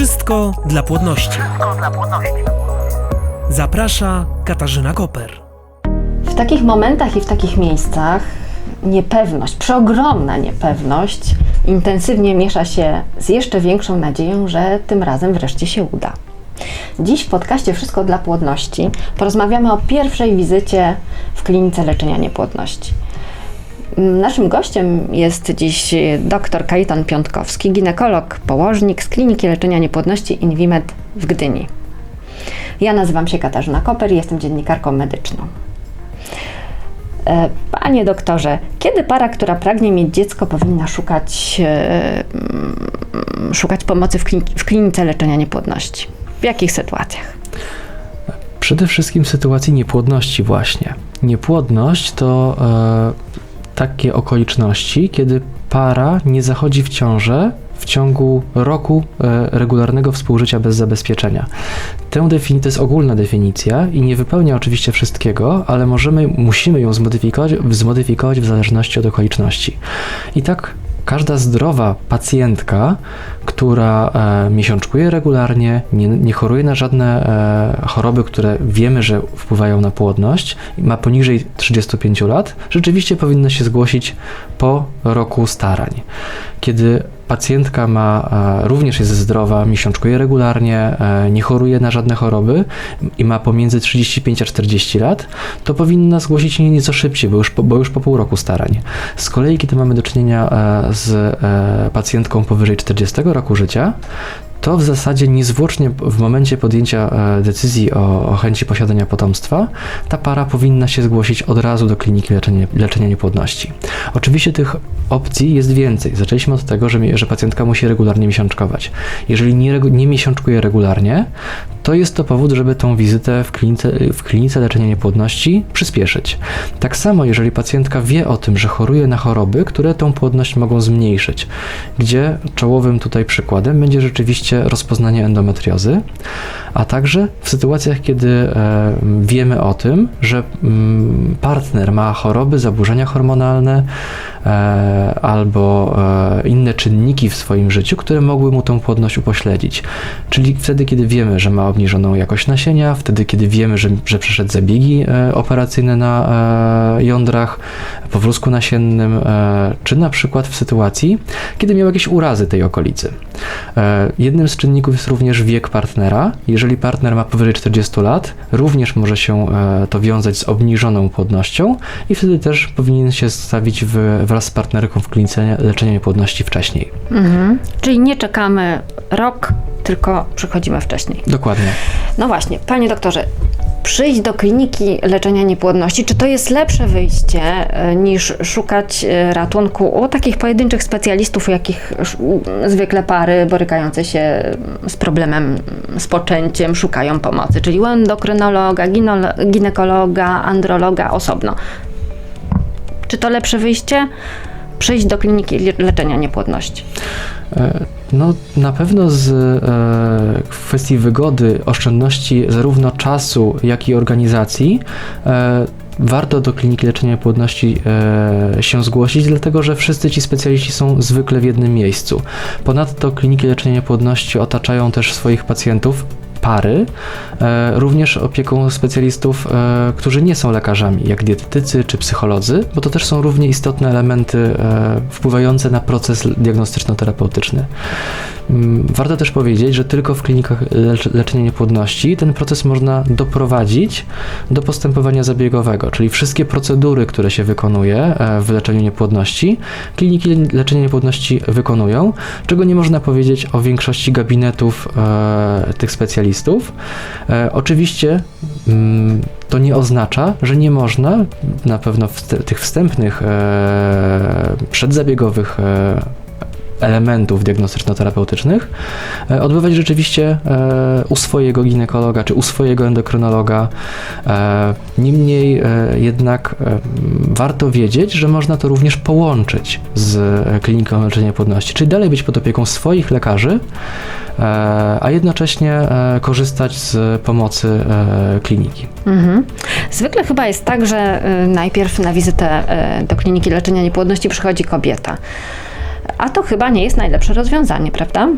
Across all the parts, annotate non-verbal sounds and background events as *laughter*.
Wszystko dla płodności. Zaprasza Katarzyna Koper. W takich momentach i w takich miejscach niepewność, przeogromna niepewność, intensywnie miesza się z jeszcze większą nadzieją, że tym razem wreszcie się uda. Dziś w podcaście Wszystko dla płodności porozmawiamy o pierwszej wizycie w klinice leczenia niepłodności. Naszym gościem jest dziś dr Kajetan Piątkowski, ginekolog, położnik z Kliniki Leczenia Niepłodności Invimed w Gdyni. Ja nazywam się Katarzyna Koper i jestem dziennikarką medyczną. E, Panie doktorze, kiedy para, która pragnie mieć dziecko, powinna szukać, e, mm, szukać pomocy w, klini- w klinice leczenia niepłodności? W jakich sytuacjach? Przede wszystkim w sytuacji niepłodności właśnie. Niepłodność to e, takie okoliczności, kiedy para nie zachodzi w ciążę w ciągu roku e, regularnego współżycia bez zabezpieczenia. Tę defini- to jest ogólna definicja i nie wypełnia oczywiście wszystkiego, ale możemy, musimy ją zmodyfikować, zmodyfikować w zależności od okoliczności. I tak każda zdrowa pacjentka, która e, miesiączkuje regularnie, nie, nie choruje na żadne e, choroby, które wiemy, że wpływają na płodność, ma poniżej 35 lat, rzeczywiście powinna się zgłosić po roku starań. Kiedy pacjentka ma, e, również jest zdrowa, miesiączkuje regularnie, e, nie choruje na żadne choroby i ma pomiędzy 35 a 40 lat, to powinna zgłosić się nieco szybciej, bo już po, bo już po pół roku starań. Z kolei, kiedy mamy do czynienia e, z pacjentką powyżej 40 roku życia, to w zasadzie niezwłocznie w momencie podjęcia e, decyzji o, o chęci posiadania potomstwa, ta para powinna się zgłosić od razu do kliniki leczenia, leczenia niepłodności. Oczywiście tych opcji jest więcej. Zaczęliśmy od tego, że, że pacjentka musi regularnie miesiączkować. Jeżeli nie, nie miesiączkuje regularnie, to jest to powód, żeby tą wizytę w klinice, w klinice leczenia niepłodności przyspieszyć. Tak samo, jeżeli pacjentka wie o tym, że choruje na choroby, które tą płodność mogą zmniejszyć, gdzie czołowym tutaj przykładem będzie rzeczywiście rozpoznanie endometriozy, a także w sytuacjach, kiedy e, wiemy o tym, że mm, partner ma choroby, zaburzenia hormonalne albo e, inne czynniki w swoim życiu, które mogły mu tą płodność upośledzić. Czyli wtedy, kiedy wiemy, że ma obniżoną jakość nasienia, wtedy, kiedy wiemy, że, że przeszedł zabiegi e, operacyjne na e, jądrach, powrózku nasiennym, e, czy na przykład w sytuacji, kiedy miał jakieś urazy tej okolicy. E, Jednym z czynników jest również wiek partnera. Jeżeli partner ma powyżej 40 lat, również może się e, to wiązać z obniżoną płodnością i wtedy też powinien się stawić w, wraz z partnerką w klinice leczenia niepłodności wcześniej. Mhm. Czyli nie czekamy rok, tylko przychodzimy wcześniej. Dokładnie. No właśnie, panie doktorze, przyjść do kliniki leczenia niepłodności, czy to jest lepsze wyjście e, niż szukać e, ratunku u takich pojedynczych specjalistów, jakich zwykle pary borykające się z problemem z poczęciem szukają pomocy, czyli u endokrynologa, ginekologa, androloga osobno. Czy to lepsze wyjście? Przyjść do kliniki le- leczenia niepłodności. E, No, na pewno z e, kwestii wygody, oszczędności zarówno czasu, jak i organizacji, e, warto do kliniki leczenia płodności e, się zgłosić, dlatego że wszyscy ci specjaliści są zwykle w jednym miejscu. Ponadto kliniki leczenia płodności otaczają też swoich pacjentów pary, e, również opieką specjalistów, e, którzy nie są lekarzami, jak dietetycy czy psycholodzy, bo to też są równie istotne elementy e, wpływające na proces diagnostyczno-terapeutyczny. Mm, Warto też powiedzieć, że tylko w klinikach lecz- leczenia niepłodności ten proces można doprowadzić do postępowania zabiegowego, czyli wszystkie procedury, które się wykonuje w leczeniu niepłodności, kliniki leczenia niepłodności wykonują, czego nie można powiedzieć o większości gabinetów tych specjalistów. E, oczywiście mm, to nie oznacza, że nie można na pewno w tych wstępnych, e, przedzabiegowych e, elementów diagnostyczno-terapeutycznych e, odbywać rzeczywiście e, u swojego ginekologa czy u swojego endokrynologa. E, Niemniej jednak warto wiedzieć, że można to również połączyć z kliniką leczenia płodności, czyli dalej być pod opieką swoich lekarzy, a jednocześnie korzystać z pomocy kliniki. Mhm. Zwykle chyba jest tak, że najpierw na wizytę do kliniki leczenia niepłodności przychodzi kobieta. A to chyba nie jest najlepsze rozwiązanie, prawda?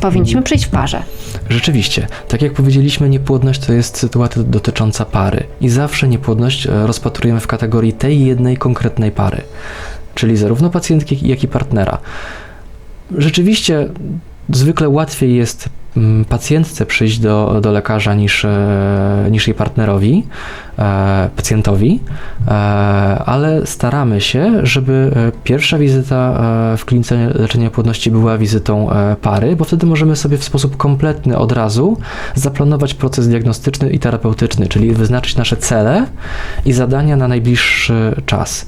Powinniśmy przyjść w parze. Rzeczywiście, tak jak powiedzieliśmy, niepłodność to jest sytuacja dotycząca pary i zawsze niepłodność e, rozpatrujemy w kategorii tej jednej konkretnej pary, czyli zarówno pacjentki, jak i partnera. Rzeczywiście zwykle łatwiej jest mm, pacjentce przyjść do, do lekarza niż, e, niż jej partnerowi, e, pacjentowi, e, ale staramy się, żeby pierwsza wizyta w klinice leczenia płodności była wizytą pary, bo wtedy możemy sobie w sposób kompletny od razu zaplanować proces diagnostyczny i terapeutyczny, czyli wyznaczyć nasze cele i zadania na najbliższy czas.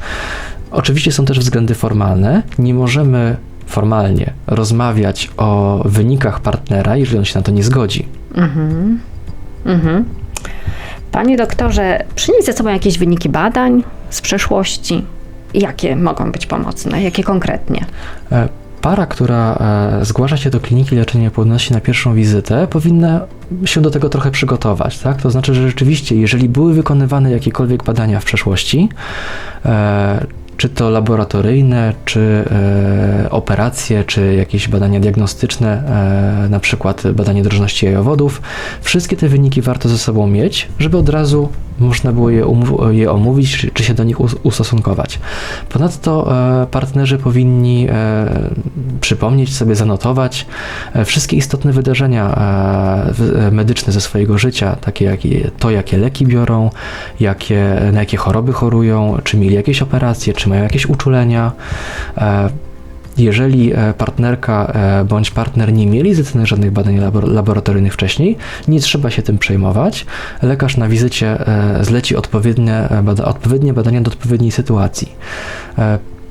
Oczywiście są też względy formalne. Nie możemy formalnie rozmawiać o wynikach partnera, jeżeli on się na to nie zgodzi. Mhm. Mhm. Panie doktorze, przynieś ze sobą jakieś wyniki badań z przeszłości. Jakie mogą być pomocne? Jakie konkretnie? E, Para, która e, zgłasza się do kliniki leczenia płodności na pierwszą wizytę, powinna się do tego trochę przygotować. Tak? To znaczy, że rzeczywiście, jeżeli były wykonywane jakiekolwiek badania w przeszłości, e, czy to laboratoryjne, czy e, operacje, czy jakieś badania diagnostyczne, e, na przykład badanie drożności jajowodów, wszystkie te wyniki warto ze sobą mieć, żeby od razu można było je, je omówić, czy, czy się do nich us- ustosunkować. Ponadto e, partnerzy powinni e, przypomnieć sobie, zanotować e, wszystkie istotne wydarzenia e, e, medyczne ze swojego życia, takie jak to, jakie leki biorą, jakie, na jakie choroby chorują, czy mieli jakieś operacje, czy mają jakieś uczulenia. E, jeżeli e, partnerka e, bądź partner nie mieli zleconych żadnych badań labor- laboratoryjnych wcześniej, nie trzeba się tym przejmować. Lekarz na wizycie e, zleci odpowiednie, bada, odpowiednie badania do odpowiedniej sytuacji.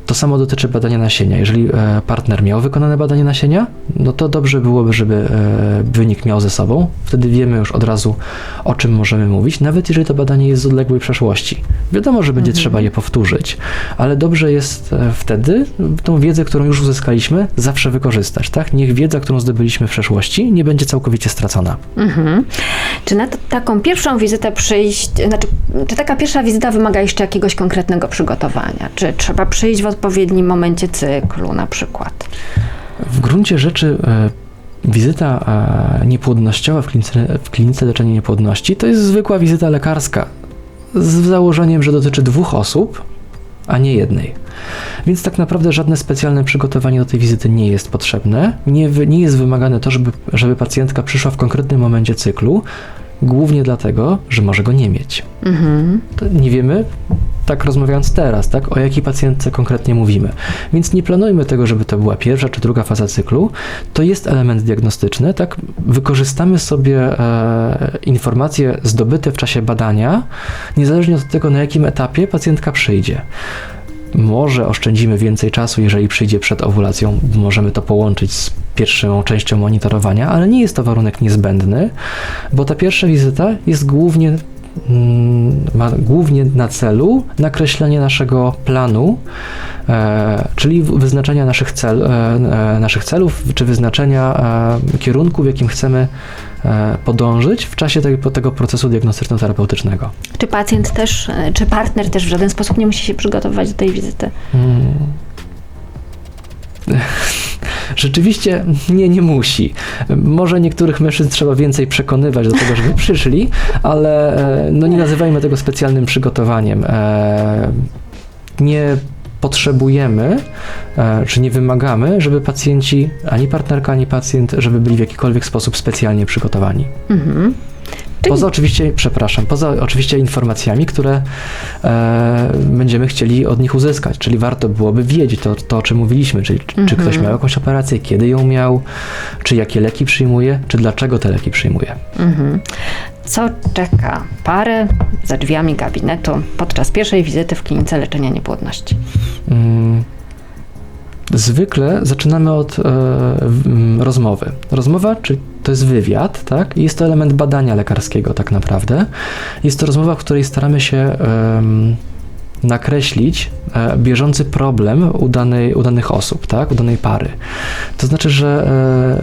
To samo dotyczy badania nasienia. Jeżeli e, partner miał wykonane badanie nasienia, no to dobrze byłoby, żeby e, wynik miał ze sobą. Wtedy wiemy już od razu, o czym możemy mówić, nawet jeżeli to badanie jest z odległej przeszłości. Wiadomo, że będzie trzeba je powtórzyć, ale dobrze jest e, wtedy tą wiedzę, którą już uzyskaliśmy, zawsze wykorzystać. Tak? Niech wiedza, którą zdobyliśmy w przeszłości, nie będzie całkowicie stracona. Mhm. Czy na taką pierwszą wizytę przyjść, znaczy, czy taka pierwsza wizyta wymaga jeszcze jakiegoś konkretnego przygotowania? Czy trzeba przyjść w odpowiednim momencie cyklu na przykład? W gruncie rzeczy e, wizyta e, niepłodnościowa w klinice, w klinice leczenia niepłodności to jest zwykła wizyta lekarska z założeniem, że dotyczy dwóch osób, a nie jednej. Więc tak naprawdę żadne specjalne przygotowanie do tej wizyty nie jest potrzebne. Nie, nie jest wymagane to, żeby, żeby pacjentka przyszła w konkretnym momencie cyklu, głównie dlatego, że może go nie mieć. Mhm. Nie wiemy, tak rozmawiając teraz, tak, o jakiej pacjentce konkretnie mówimy. Więc nie planujmy tego, żeby to była pierwsza czy druga faza cyklu. To jest element diagnostyczny, tak? Wykorzystamy sobie e, informacje zdobyte w czasie badania, niezależnie od tego, na jakim etapie pacjentka przyjdzie. Może oszczędzimy więcej czasu, jeżeli przyjdzie przed owulacją, możemy to połączyć z pierwszą częścią monitorowania, ale nie jest to warunek niezbędny, bo ta pierwsza wizyta jest głównie ma głównie na celu nakreślenie naszego planu, e, czyli wyznaczenia naszych, cel, e, e, naszych celów, czy wyznaczenia e, kierunku, w jakim chcemy e, podążyć w czasie tego, tego procesu diagnostyczno-terapeutycznego. Czy pacjent też, e, czy partner też w żaden sposób nie musi się przygotowywać do tej wizyty? Mm. *laughs* Rzeczywiście nie, nie musi. Może niektórych mężczyzn trzeba więcej przekonywać do tego, żeby przyszli, ale e, no nie nazywajmy tego specjalnym przygotowaniem. E, Nie potrzebujemy, e, czy nie wymagamy, żeby pacjenci, ani partnerka, ani pacjent, żeby byli w jakikolwiek sposób specjalnie przygotowani. Mhm. Poza oczywiście, przepraszam, poza oczywiście informacjami, które e, będziemy chcieli od nich uzyskać, czyli warto byłoby wiedzieć to, to o czym mówiliśmy, czyli czy- czy Mhm. ktoś miał jakąś operację, kiedy ją miał, czy jakie leki przyjmuje, czy dlaczego te leki przyjmuje. Mhm. Co czeka parę za drzwiami gabinetu podczas pierwszej wizyty w klinice leczenia niepłodności? Mm, Zwykle zaczynamy od e, mm, rozmowy. Rozmowa, czyli to jest wywiad, tak? I Jest to element badania lekarskiego, tak naprawdę. Jest to rozmowa, w której staramy się em, nakreślić e, bieżący problem u, danej, u danych osób, tak? U danej pary. To znaczy, że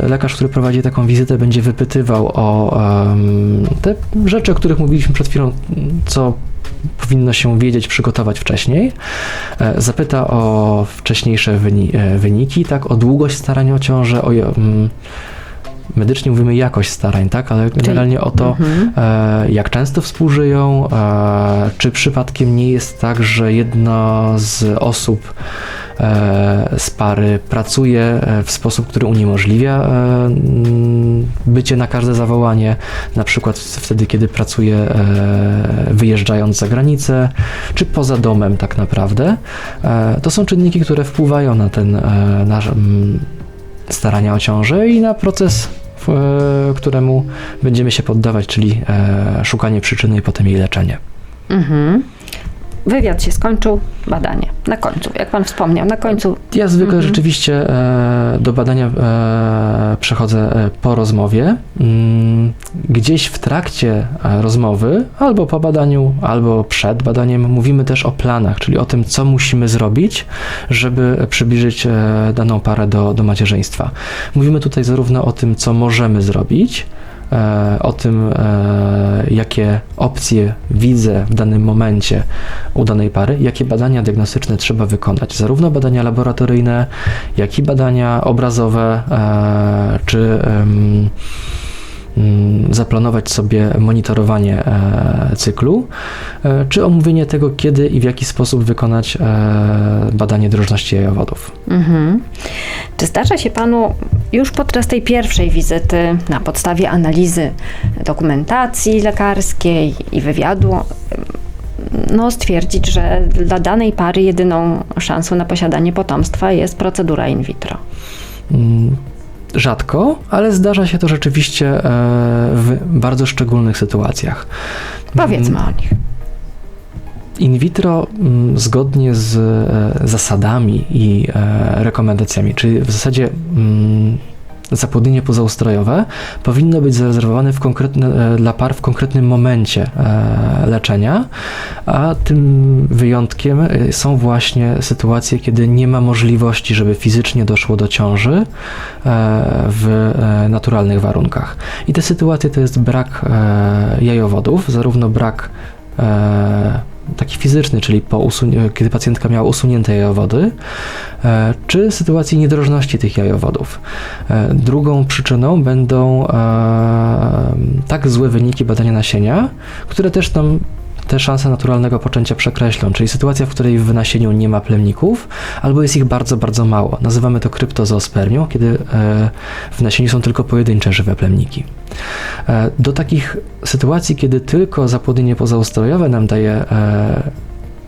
e, lekarz, który prowadzi taką wizytę, będzie wypytywał o em, te rzeczy, o których mówiliśmy przed chwilą, co powinno się wiedzieć, przygotować wcześniej. E, Zapyta o wcześniejsze wyni- wyniki, tak, o długość starań o ciążę, o mm, medycznie mówimy jakość starań, tak, ale generalnie o to, Mhm. e, jak często współżyją, e, czy przypadkiem nie jest tak, że jedna z osób e, z pary pracuje e, w sposób, który uniemożliwia e, bycie na każde zawołanie, na przykład wtedy, kiedy pracuje e, wyjeżdżając za granicę, czy poza domem tak naprawdę. To są czynniki, które wpływają na ten starania o ciążę i na proces, któremu będziemy się poddawać, czyli e, szukanie przyczyny i potem jej leczenie. Mhm. Wywiad się skończył, badanie. Na końcu, jak pan wspomniał, na końcu. Ja zwykle Mhm. rzeczywiście e, do badania e, przechodzę e, po rozmowie. Mm, Gdzieś w trakcie e, rozmowy, albo po badaniu, albo przed badaniem, mówimy też o planach, czyli o tym, co musimy zrobić, żeby przybliżyć e, daną parę do, do macierzyństwa. Mówimy tutaj zarówno o tym, co możemy zrobić, o tym, e, jakie opcje widzę w danym momencie u danej pary, jakie badania diagnostyczne trzeba wykonać. Zarówno badania laboratoryjne, jak i badania obrazowe, e, czy zaplanować sobie monitorowanie e, cyklu, e, czy omówienie tego, kiedy i w jaki sposób wykonać e, badanie drożności jajowodów. Mhm. Czy zdarza się panu już podczas tej pierwszej wizyty, na podstawie analizy dokumentacji lekarskiej i wywiadu, no, stwierdzić, że dla danej pary jedyną szansą na posiadanie potomstwa jest procedura in vitro? Mm, Rzadko, ale zdarza się to rzeczywiście e, w bardzo szczególnych sytuacjach. Powiedzmy o nich. In vitro mm, zgodnie z e, zasadami i e, rekomendacjami, czyli w zasadzie mm, zapłodnienie pozaustrojowe powinno być zarezerwowane w konkretne, dla par w konkretnym momencie e, leczenia, a tym wyjątkiem e, są właśnie sytuacje, kiedy nie ma możliwości, żeby fizycznie doszło do ciąży e, w naturalnych warunkach. I te sytuacje to jest brak jajowodów, zarówno brak taki fizyczny, czyli po kiedy pacjentka miała usunięte jajowody, e, czy sytuacji niedrożności tych jajowodów. E, drugą przyczyną będą e, tak złe wyniki badania nasienia, które też nam te szanse naturalnego poczęcia przekreślą, czyli sytuacja, w której w nasieniu nie ma plemników, albo jest ich bardzo, bardzo mało. Nazywamy to kryptozoospermią, kiedy e, w nasieniu są tylko pojedyncze żywe plemniki. E, Do takich sytuacji, kiedy tylko zapłodnienie pozaustrojowe nam daje e,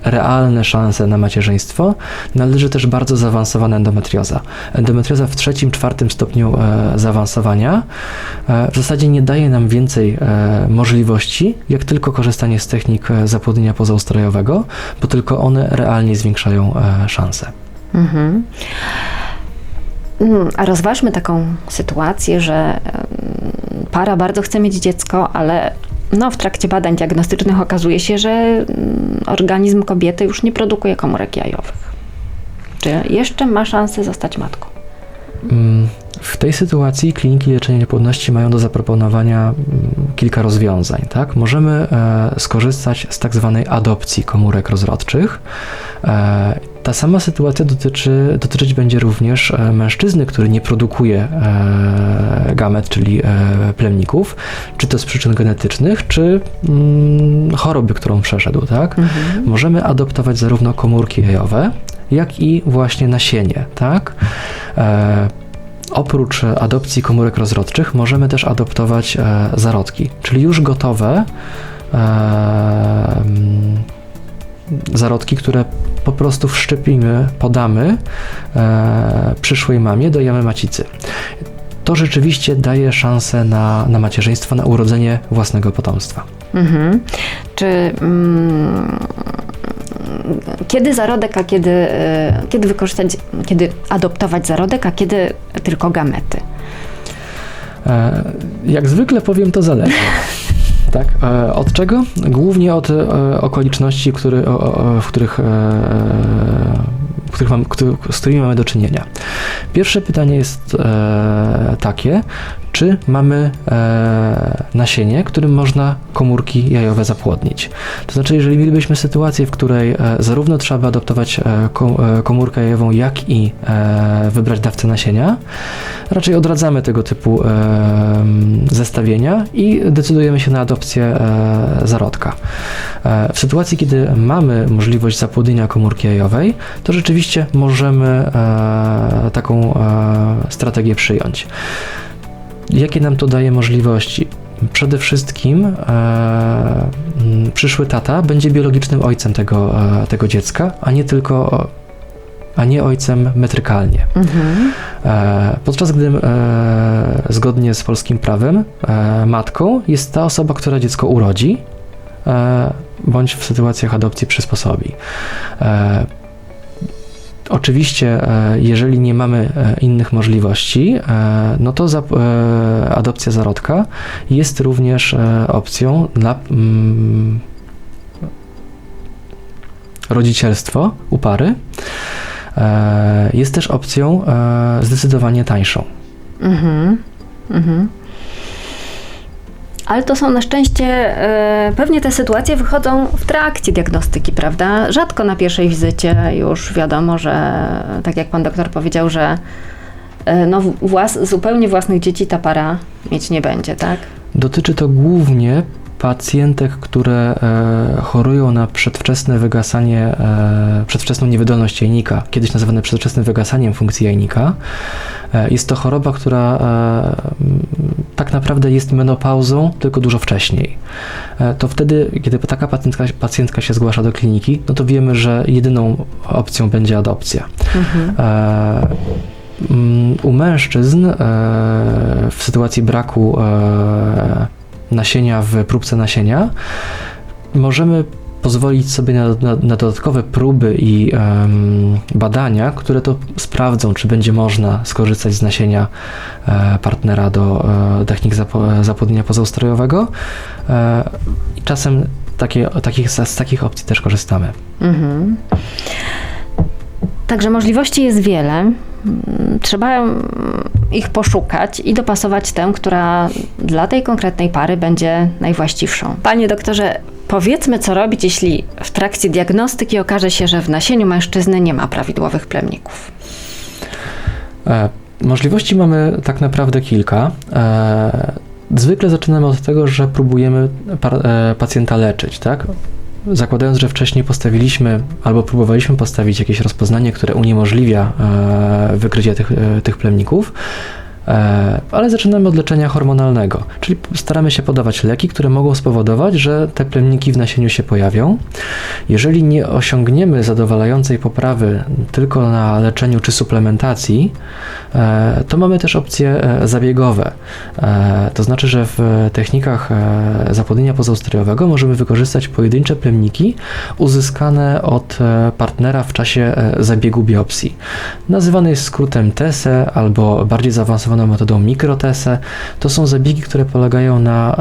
realne szanse na macierzyństwo, należy też bardzo zaawansowana endometrioza. Endometrioza w trzecim, czwartym stopniu e, zaawansowania e, w zasadzie nie daje nam więcej e, możliwości, jak tylko korzystanie z technik e, zapłodnienia pozaustrojowego, bo tylko one realnie zwiększają e, szanse. Mhm. Mm, A rozważmy taką sytuację, że para bardzo chce mieć dziecko, ale no, w trakcie badań diagnostycznych okazuje się, że mm, organizm kobiety już nie produkuje komórek jajowych. Czy jeszcze ma szansę zostać matką? Mm, W tej sytuacji kliniki leczenia niepłodności mają do zaproponowania mm, kilka rozwiązań. Tak? Możemy e, skorzystać z tak zwanej adopcji komórek rozrodczych. Ta sama sytuacja dotyczy, dotyczyć będzie również e, mężczyzny, który nie produkuje e, gamet, czyli e, plemników, czy to z przyczyn genetycznych, czy mm, choroby, którą przeszedł. Tak? Możemy adoptować zarówno komórki jajowe, jak i właśnie nasienie. Tak? E, Oprócz adopcji komórek rozrodczych możemy też adoptować e, zarodki, czyli już gotowe e, mm, zarodki, które po prostu wszczepimy, podamy e, przyszłej mamie, dojemy macicy. To rzeczywiście daje szansę na, na macierzyństwo, na urodzenie własnego potomstwa. Mhm. Czy mm, kiedy zarodek, a kiedy, e, kiedy wykorzystać, kiedy adoptować zarodek, a kiedy tylko gamety? E, Jak zwykle powiem, to zależy. *laughs* Tak? E, Od czego? Głównie od e, okoliczności, który, o- o- w których e, których mam, z którymi mamy do czynienia. Pierwsze pytanie jest e, takie, czy mamy e, nasienie, którym można komórki jajowe zapłodnić. To znaczy, jeżeli mielibyśmy sytuację, w której e, zarówno trzeba by adoptować e, ko, e, komórkę jajową, jak i e, wybrać dawcę nasienia, raczej odradzamy tego typu e, zestawienia i decydujemy się na adopcję e, zarodka. E, w sytuacji, kiedy mamy możliwość zapłodnienia komórki jajowej, to rzeczywiście możemy e, taką e, strategię przyjąć. Jakie nam to daje możliwości? Przede wszystkim e, przyszły tata będzie biologicznym ojcem tego, e, tego dziecka, a nie tylko a nie ojcem metrykalnie. Mhm. E, Podczas gdy e, zgodnie z polskim prawem e, matką jest ta osoba, która dziecko urodzi, e, bądź w sytuacjach adopcji przysposobi. E, Oczywiście, e, jeżeli nie mamy e, innych możliwości, e, no to adopcja zarodka jest również opcją dla mm, rodzicielstwo u pary. Jest też opcją zdecydowanie tańszą. Mhm. Mhm. Ale to są na szczęście, e, pewnie te sytuacje wychodzą w trakcie diagnostyki, prawda? Rzadko na pierwszej wizycie już wiadomo, że tak jak pan doktor powiedział, że e, no, włas, zupełnie własnych dzieci ta para mieć nie będzie, tak? Dotyczy to głównie pacjentek, które e, chorują na przedwczesne wygasanie, e, przedwczesną niewydolność jajnika, kiedyś nazywane przedwczesnym wygasaniem funkcji jajnika. E, jest to choroba, która tak naprawdę jest menopauzą, tylko dużo wcześniej. To wtedy, kiedy taka pacjentka, pacjentka się zgłasza do kliniki, no to wiemy, że jedyną opcją będzie adopcja. Mhm. E, U mężczyzn w sytuacji braku nasienia w próbce nasienia możemy pozwolić sobie na, na, na dodatkowe próby i em, badania, które to sprawdzą, czy będzie można skorzystać z nasienia e, partnera do e, technik zapo, zapłodnienia pozaustrojowego. E, czasem takie, takich, z, z takich opcji też korzystamy. Mhm. Także możliwości jest wiele. Trzeba mm, ich poszukać i dopasować tę, która dla tej konkretnej pary będzie najwłaściwszą. Panie doktorze, powiedzmy, co robić, jeśli w trakcie diagnostyki okaże się, że w nasieniu mężczyzny nie ma prawidłowych plemników. E, Możliwości mamy tak naprawdę kilka. E, Zwykle zaczynamy od tego, że próbujemy e, pacjenta leczyć, tak? Zakładając, że wcześniej postawiliśmy albo próbowaliśmy postawić jakieś rozpoznanie, które uniemożliwia e, wykrycie tych, e, tych plemników, ale zaczynamy od leczenia hormonalnego, czyli staramy się podawać leki, które mogą spowodować, że te plemniki w nasieniu się pojawią. Jeżeli nie osiągniemy zadowalającej poprawy tylko na leczeniu czy suplementacji, e, to mamy też opcje e, zabiegowe. E, To znaczy, że w technikach e, zapłodnienia pozaustrojowego możemy wykorzystać pojedyncze plemniki uzyskane od e, partnera w czasie e, zabiegu biopsji. Nazywany jest skrótem TESE albo bardziej zaawansowaną metodą mikrotese. To są zabiegi, które polegają na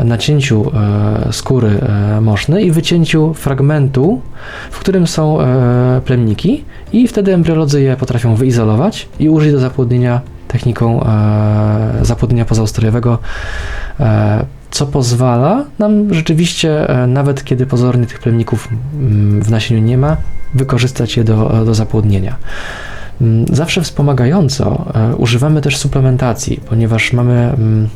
e, nacięciu e, skóry e, mosznej i wycięciu fragmentu, w którym są plemniki i wtedy embriolodzy je potrafią wyizolować i użyć do zapłodnienia techniką zapłodnienia pozaustrojowego, co pozwala nam rzeczywiście, nawet kiedy pozornie tych plemników mm, w nasieniu nie ma, wykorzystać je do, do zapłodnienia. Mm, Zawsze wspomagająco e, używamy też suplementacji, ponieważ mamy mm,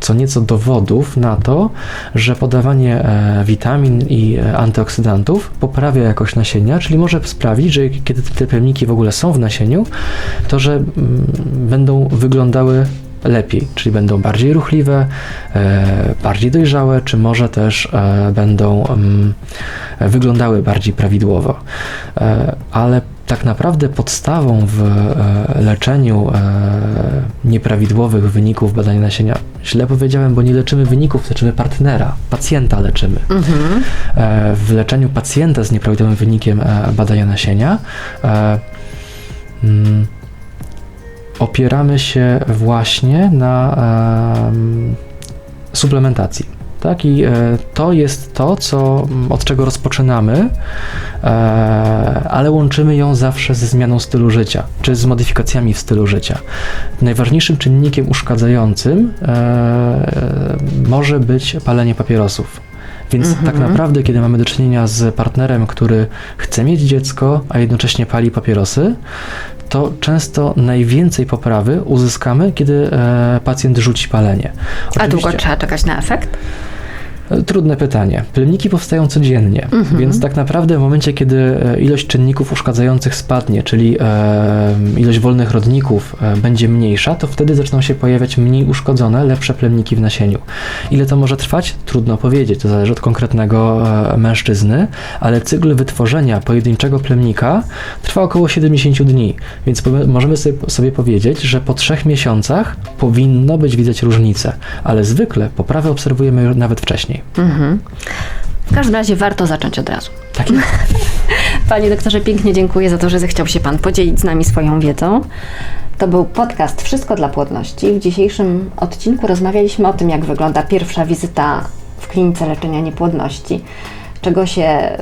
co nieco dowodów na to, że podawanie e, witamin i e, antyoksydantów poprawia jakość nasienia, czyli może sprawić, że kiedy te plemniki w ogóle są w nasieniu, to że mm, będą wyglądały lepiej, czyli będą bardziej ruchliwe, bardziej dojrzałe, czy może też będą wyglądały bardziej prawidłowo. Ale tak naprawdę podstawą w e, leczeniu e, nieprawidłowych wyników badania nasienia, źle powiedziałem, bo nie leczymy wyników, leczymy partnera, pacjenta leczymy. Mhm. E, w leczeniu pacjenta z nieprawidłowym wynikiem badania nasienia mm, opieramy się właśnie na em, suplementacji. Tak? I e, to jest to, co, m, od czego rozpoczynamy, e, ale łączymy ją zawsze ze zmianą stylu życia, czy z modyfikacjami w stylu życia. Najważniejszym czynnikiem uszkadzającym e, może być palenie papierosów. Więc tak naprawdę, kiedy mamy do czynienia z partnerem, który chce mieć dziecko, a jednocześnie pali papierosy, to często najwięcej poprawy uzyskamy, kiedy e, pacjent rzuci palenie. A długo Oczywiście- trzeba czekać na efekt? Trudne pytanie. Plemniki powstają codziennie, więc tak naprawdę w momencie, kiedy e, ilość czynników uszkadzających spadnie, czyli e, ilość wolnych rodników e, będzie mniejsza, to wtedy zaczną się pojawiać mniej uszkodzone, lepsze plemniki w nasieniu. Ile to może trwać? Trudno powiedzieć, to zależy od konkretnego mężczyzny, ale cykl wytworzenia pojedynczego plemnika trwa około 70 dni, więc możemy sobie, sobie powiedzieć, że po trzech miesiącach powinno być widać różnicę, ale zwykle poprawę obserwujemy nawet wcześniej. Mhm. W każdym razie warto zacząć od razu. Tak jest. *laughs* Panie doktorze, pięknie dziękuję za to, że zechciał się Pan podzielić z nami swoją wiedzą. To był podcast Wszystko dla płodności. W dzisiejszym odcinku rozmawialiśmy o tym, jak wygląda pierwsza wizyta w klinice leczenia niepłodności. Czego się mm,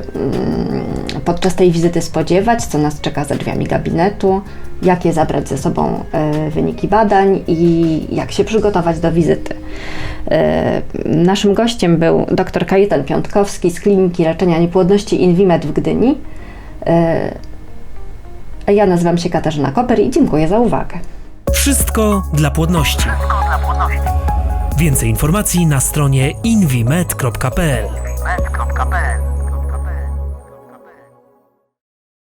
podczas tej wizyty spodziewać, co nas czeka za drzwiami gabinetu, jakie zabrać ze sobą e, wyniki badań i jak się przygotować do wizyty. E, Naszym gościem był dr Kajetan Piątkowski z Kliniki Leczenia Niepłodności Invimed w Gdyni. E, Ja nazywam się Katarzyna Koper i dziękuję za uwagę. Wszystko dla płodności. Więcej informacji na stronie invimed.pl med.pl